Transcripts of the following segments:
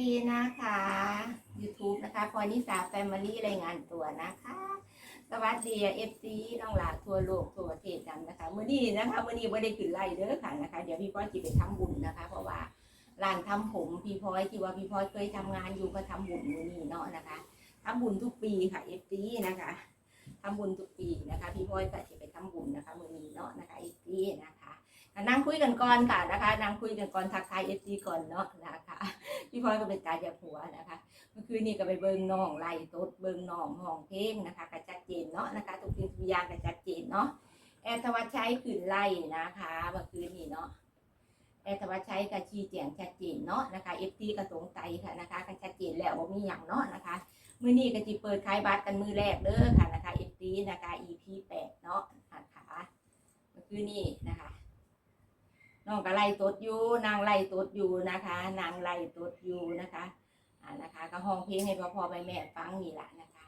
ดีนะคะ YouTube นะคะ พอนิสาแฟมิลี่รายงานตัวนะคะ สวัสดีเอฟซีน้องหลาทั่วโลกทั่วประเทศกันนะคะมื้อนี้นะคะมื้อนี้ไม่ได้ขึ้นไล่เด้อค่ะนะคะ เดี๋ยวพี่พ่อยจะไปทำบุญนะคะ เพราะว่าร้านทำผมพี่พลอยที่ว่าพี่พลอยเคยทำงานอยู่ก็ทำบุญมื้อนี้เนาะนะคะทำบุญทุกปีค่ะเอฟซีนะคะทำบุญทุกปีนะคะ พี่พลอยก็จะไปทำบุญนะคะมื้อนี้เนาะนะคะเอฟซีนะคะนั่งคุยกันก่อนค่ะนะคะนั่งคุยกันก่อนทักทายเอฟซีก่อนเนาะนะคะ พี่พลอยก็เป็นตาจากหัวนะคะ เมื่อคืนนี้ก็ไปเบิ่งน้องไล่ตดเบิ่งน้องห้องเพลงนะคะกระชัดเจนเนาะนะคะทุกสิ่งทุกอย่างกระชัดเจนเนาะแอร์ธวัชชัยขืนไล่นะคะเมื่อคืนนี้เนาะแอร์ธวัชชัยกระชี้แจงชัดเจนเนาะนะคะเอฟซีกระสงสัยค่ะนะคะกระชัดเจนแล้วว่ามีอย่างเนาะนะคะมือนี้ก็จะเปิดขายบัตรกันมือแรกเด้อค่ะนะคะเอฟซีนะคะ EP แปดเนาะนะคะเมื่อคืนนี้นะคะ น้องก็ไล่ตดอยู่นางไล่ตดอยู่นะคะ นางไล่ตดอยู่นะคะอ่านะคะ ก็ห้องเพลงให้พ่อพ่อแม่แม่ฟังนี่แหละนะคะ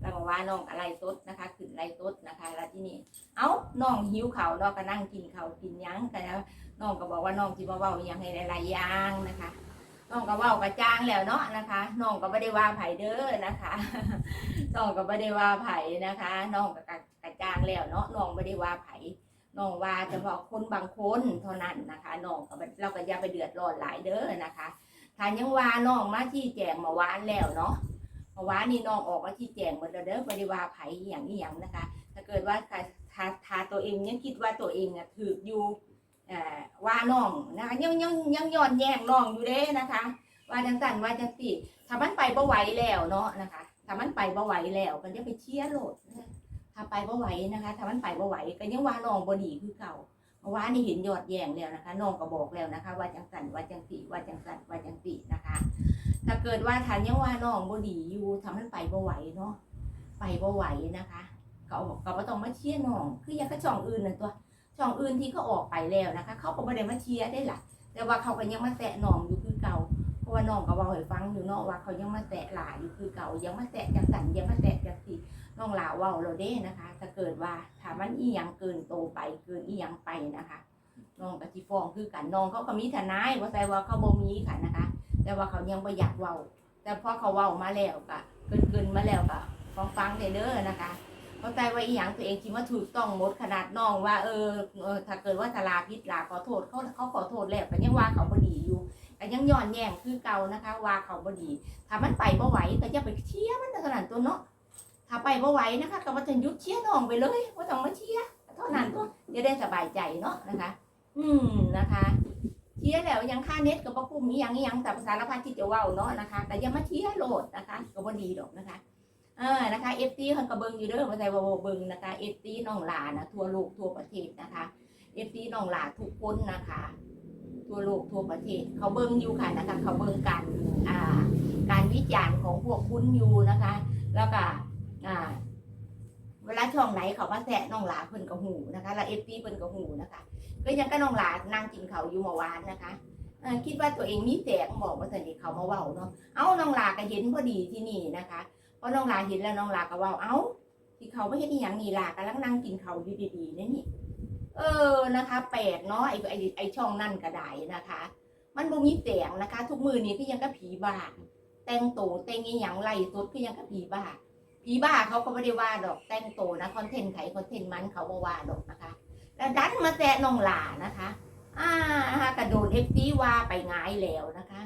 แล้วบอกว่าน้องอะไรตดนะคะขึ้นไรตดนะคะ แล้วที่นี่เอ้าน้องหิวเขาน้องก็นั่งกินเขากินยังแต่แล้วน้องก็บอกว่าน้องที่มาเว้าอหยังให้หลายๆอย่างนะคะน้องก็เว้ากระจ้างแล้วเนาะนะคะน้องก็ไม่ได้ว่าไผเด้อนะคะน้องก็ไม่ได้ว่าไผนะคะน้องก็กระจ้างแล้วเนาะน้องไม่ได้ว่าไผ น้องว่าเฉพาะคนบางคนเท่านั้นนะคะน้องเราก็อย่าไปเดือดร้อนหลายเด้อนะคะถ้ายังว่าน้องมาที่แจงมาวานแล้วเนาะมาวานนี่น้องออกมาที่แจงหมดแล้วเด้อไม่ได้วาไผ่อย่างนี้อย่างนะคะ ถ้าเกิดว่าถ้าถ้าถ้าตัวเองยังคิดว่าตัวเองอะถืออยู่อว่าน้องนะคะยังยังยังย้อนแย้งน้องอยู่เด้นะคะ ว่าจังสันว่าจังสิถ้ามันไปบ่ไหวแล้วเนาะนะคะถ้ามันไปบ่ไหวแล้วก็จะไปเชียร์โหลดนะ ถ้าไปบ่ไหวนะคะ ถ้ามันไปบ่ไหวก็ยังว่าน้องบ่ดีคือเก่าเมื่อวานนี่เห็นยอดแย่งแล้วนะคะน้องก็บอกแล้วนะคะ ว่าจังสันว่าจังสีว่าจังสันว่าจังสีนะคะ ถ้าเกิดว่าทันยังว่าน้องบ่ดีอยู่ทำมันไปบ่ไหวเนาะไปบ่ไหวนะคะก็บอกก็บ่ต้องมาเชียร์น้องคืออย่างกับช่องอื่นนั่นตัวช่องอื่นที่เขาออกไปแล้วนะคะ เขาก็บ่ได้มาเชียร์ได้ล่ะแต่ว่าเขาก็ยังมาแตะน้องอยู่คือเก่าเพราะว่าน้องก็เว้าให้ฟังอยู่เนาะว่าเขายังมาแตะหลาอยู่คือเก่ายังมาแตะจังสันยังมาแตะจังสี น้องลาเว้าเราเด้นะคะถ้าเกิดว่าถามันอีหยังเกินโตไปเกินอีหยังไปนะคะน้องกับจีฟองคือกันน้องเขาก็มีทนายว่าแต่ว่าเขาบ่มีค่ะนะคะ แต่ว่าเขายังบ่อยากเว้าแต่พอเขาเว้ามาแล้วก็เกินเกินมาแล้วก็ฟังฟังเด้อนะคะเข้าใจว่าอีหยังตัวเองคิดว่าถูกต้องหมดขนาดน้องว่าเออเออถ้าเกิดว่าทลาพิษลาขอโทษเขาเขาขอโทษแล้วก็ยังว่าเขาบ่ดีอยู่ก็ยังย้อนแย้งคือเก่านะคะ ว่าเขาบดีถ้ามันไปบ่ไหวก็อย่าไปเชียร์มันเท่านั้นตัวเนาะ ถ้าไปบ่ไหวนะคะก็บ่ต้องยุดเชียร์น้องไปเลยบ่ต้องมาเชียร์เท่านั้นตัวจะได้สบายใจเนาะนะคะ อืมนะคะเชียร์แล้วยังค่าเน็ตกับประคุมอีหยังอีหยังแต่ภาษารพัดที่จะเว้าเนาะนะคะแต่อยังมาเชียร์โหลดนะคะก็บ่ดีดอกนะคะเออนะคะเอฟซีเพิ่นก็เบิ่งอยู่เด้อบ่ใช่ว่าบ่เบิ่งนะคะเอฟซีน้องหลานะทั่วโลกทั่วประเทศนะคะเอฟซีน้องหลาทุกคนนะคะทั่วโลกทั่วประเทศ เขาเบิ่งอยู่ค่ะนะคะ เขาเบิ่งการอ่าการวิจารณ์ของพวกคุณอยู่นะคะ แล้วก็ อ่า เวลาช่องไหนเขามาแซะน้องหลาเพิ่นก็หูนะคะแล้วเอฟซีเพิ่นก็หูนะคะ ก็ยังก็น้องหลานั่งกินเขาอยู่เมื่อวานนะคะคิดว่าตัวเองมีแสงบอกว่าสนิทเขามาเว้าเนาะ เอาน้องหลาก็เห็นพอดีที่นี่นะคะเพราะน้องหลาเห็นแล้วน้องหลาก็เว้าเอ้าที่เขาไม่เห็นอย่างนี้หลากำลังนั่งกินเขาอยู่ดีๆนะนี่ เออนะคะแปลกเนาะไอ้ไอ้ไอ้ช่องนั่นก็ได้นะคะ มันบ่มีแสงนะคะ ทุกมือนี้ก็ยังก็ผีบาแต่งโตแต่งอีหยังไล่สดก็ยังก็ผีบ้า ผีบ้าเขาก็ไม่ได้ว่าดอกแต่งโตนะคอนเทนต์ไขคอนเทนต์มันเขาบ่ว่าดอกนะคะ แล้วดันมาแซะน้องหลานะคะอ่ากระโดดเอฟซีว่าไปง่ายแล้วนะคะ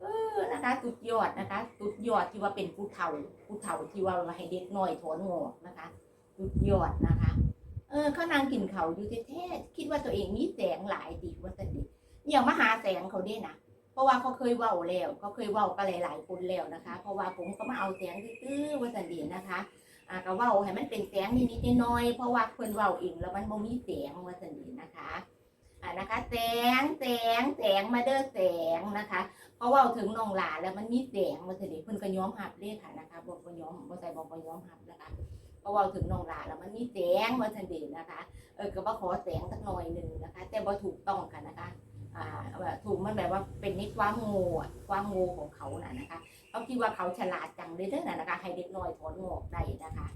เออนะคะสุดยอดนะคะสุดยอดที่ว่าเป็นผู้เฒ่าผู้เฒ่าที่ว่าให้เด็กน้อยถอนงอกนะคะสุดยอดนะคะ เออเขานางกินเขาอยู่แท้ๆคิดว่าตัวเองมีแสงหลายดีว่าสนิทอย่ามาหาแสงเขาเด้นะ เพราะว่าเขาเคยเว้าแล้วเขาเคยเว้ากันหลาย ๆ คนแล้วนะคะ เพราะว่าผมก็มาเอาแสงตื้อๆว่าสนิทนะคะอ่าก็เว้าให้มันเป็นแสงนิดๆน้อยๆเพราะว่าเพิ่นเว้าเองแล้วมันบ่มีแสงว่าสนิทนะคะอ่านะคะแสงแสงแสงมาเด้อแสงนะคะเพราะว่าถึงน้องหลาแล้วมันมีแสงว่าสนิทเพิ่นก็ย้อมรับเลยค่ะนะคะบอกบ่ยอมบ่ใส่บอกบ่ยอมรับนะคะเพราะว่าถึงน้องหลาแล้วมันมีแสงว่าสนิทนะคะ เออก็บ่ขอแสงสักหน่อยหนึ่งนะคะ แต่บ่ถูกต้องค่ะนะคะ อ่าแบบถูกมันแบบว่าเป็นนิความโง่อะความโง่ของเขาน่ะนะคะเขาคิดว่าเขาฉลาดจังเลยเด้อน่ะนะคะ ให้เด็กน้อยถอนงอกได้นะคะ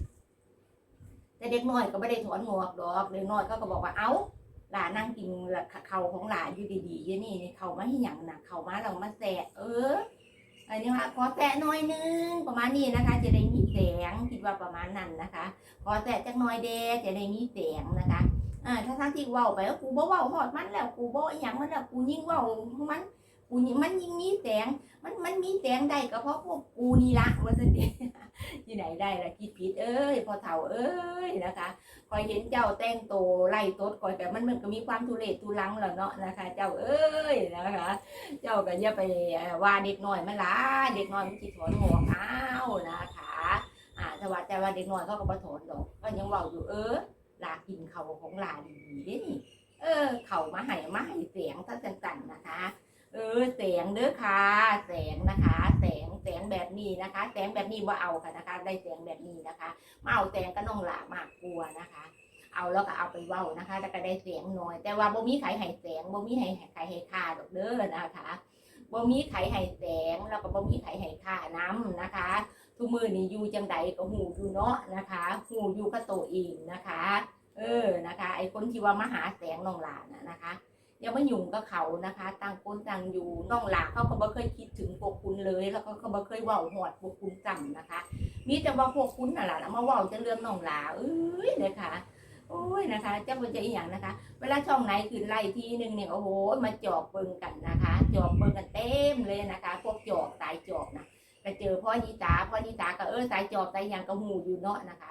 แต่เด็กน้อยก็ไม่ได้ถอนงอกดอกเด็กน้อยก็ก็บอกว่าเอ้าหลานั่งกินเขาของหลานอยู่ดีๆอยู่นี่นี่เขามาให้หยังนะเขามาเรามาแสะเอออันนี้ว่าขอแตะหน่อยนึงประมาณนี้นะคะ จะได้มีแสงคิดว่าประมาณนั้นนะคะ ขอแตะจักหน่อยเดจะได้มีแสงนะคะ อ่าถ้าทั้งที่เว้าไปกูบ่เว้าหอดมันแล้วกูบ่อหยังมันแล้วกูยิ่งเว้ามันกูมันยิ่งมีแสงมันมันมีแสงได้ก็เพราะพวกกูนี่ละว่าซั่นเด้ที่ไหนได้ละคิดผิดเอ้ยพอเฒ่าเอ้ยนะคะคอยเห็นเจ้าแต่งโตไล่ตดคอยแต่มันมันก็มีความทุเรศทุลังแล้วเนาะนะคะ เจ้าเอ้ยนะคะ เจ้าก็อย่าไปว่าเด็กน้อยมันละเด็กน้อยมันสิถอนหัวอ้าวนะคะอ่าแต่ว่าแต่ว่าเด็กน้อยเขาก็บ่ถอนดอกก็ยังเว้าอยู่เออ ลากินเขาของลาดีๆเนี่เออ เขามาให้มาให้เสียงซะจังๆนะคะ เออแสงเด้อค่ะแสงนะคะแสงแสงแบบนี้นะคะแสงแบบนี้ว่าเอาค่ะนะคะ ได้แสงแบบนี้นะคะมาเอาแสงก็น้องหลามากกลัวนะคะ เอาแล้วก็เอาไปเว้านะคะแล้วก็ได้แสงน้อย แต่ว่าบ่มีไขให้แสงบ่มีไขไขให้ค่าดอกเด้อนะคะ บ่มีไขให้แสงแล้วก็บ่มีไขให้ค่าน้ำนะคะ ทุกมือนี่อยู่จังใดก็หูอยู่เนาะนะคะหูอยู่กับตัวเองนะคะ เออนะคะ ไอ้คนที่ว่ามาหาแสงน้องหลานนะนะคะอย่ามายุ่งกับเขานะคะ ต่างคนต่างอยู่น้องหลาเขาก็บ่เคยคิดถึงพวกคุณเลย แล้วก็เขาบ่เคยเว้าหอดพวกคุณจำนะคะ มีแต่ว่าพวกคุณน่ะล่ะมาเว้าจะเรื่องน้องหลาเอ้ยนะคะ โอ้ยนะคะเจ้าเป็นจะอีหยังนะคะ เวลาช่องไหนคือไล่ทีหนึ่งเนี่ยโอ้โหมาจอบเบิ่งกันนะคะ จอบเบิ่งกันเต็มเลยนะคะ พวกจอบสายจอบนะก็เจอพ่อนิตาพ่อนิตาก็เออสายจอบสายหยังก็หูอยู่เนาะนะคะ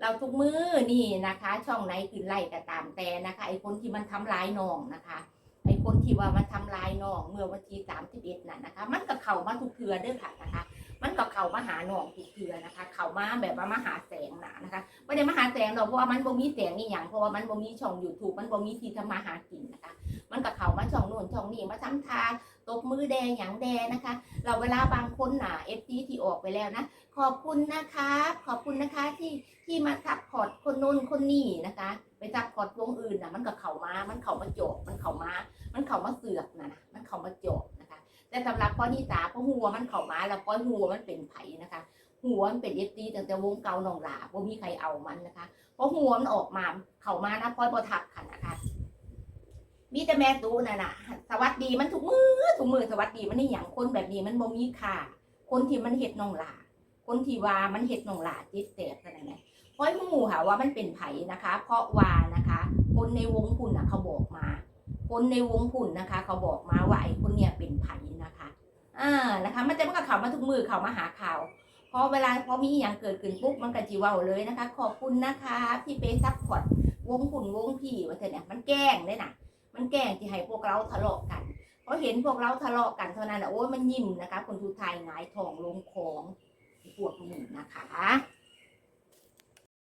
เราทุกมือนี่นะคะ ช่องไหนคือไล่ก็ตามแต่นะคะไอ้คนที่มันทำร้ายน้องนะคะไอ้คนที่ว่ามันทำลายน้องเมื่อวันที่สามสิบเอ็ดน่ะนะคะ มันก็เข้ามาทุกเทือเด้อค่ะนะคะ มันก็เข้ามาหาน้องทุกเทือนะคะ เข้ามาแบบว่ามาหาแสงหน่ะนะคะไม่ได้มาหาแสงหรอกเพราะว่ามันบ่มีแสงนี่อย่างเพราะว่ามันบ่มีช่องยูทูบมันบ่มีที่ทำมาหากินนะคะ มันก็เข้ามาช่องโน่นช่องนี้มาทำทาตบมือแดงอย่างแดงนะคะ เราเวลาบางคนน่ะเอฟซีที่ออกไปแล้วนะขอบคุณนะคะขอบคุณนะคะที่ที่มาซัพพอร์ตคนโน้นคนนี้นะคะไปซัพพอร์ตวงอื่นน่ะมันก็เข้ามา มันเข้ามาโจกมันเข้ามา มันเข้ามาเสือกนะนะมันเข้ามาโจก แต่สำหรับพ่อนิสาพ่อหัวมันเข้ามาแล้วพ่อหัวมันเป็นไผ่นะคะ หัวมันเป็นเอฟซีตั้งแต่วงเก่าหนองหลาบ่มีใครเอามันนะคะเพราะหัวมันออกมาเข้ามานะพ่อยบ่ทักค่ะนะคะมีแต่แม่ตู้น่ะนะสวัสดีมันทุกมือทุกมือสวัสดีมันนี่อย่างคนแบบนี้มันบ่มีค่าคนที่มันเฮ็ดนองหลาคนที่ว่ามันเฮ็ดนองหลาจิตแตกขนาดไหนพ่อหมู่ค่ะว่ามันเป็นไผ่นะคะ เพราะว่านะคะ คนในวงพุ่นน่ะเขาบอกมา คนในวงพุ่นนะคะ เขาบอกมาว่าไอ้คนเนี้ยเป็นไผนะคะ อ่านะคะ มันจะมันก็เข้ามาทุกมือเข้ามาหาข่าวพอเวลาพอมีอย่างเกิดขึ้นปุ๊บมันก็จีเว่าเลยนะคะ ขอบคุณนะคะที่ไปซัพพอร์ตวงพุ่นวงพี่ว่าเธอเนี่ยมันแกล้งเลยนะมันแกล้งที่ให้พวกเราทะเลาะกันเพราะเห็นพวกเราทะเลาะกันเท่านั้นนะโอ้ยมันยิ้มนะคะ คนทุไทยหงายทองลงของพวกนี้นะคะ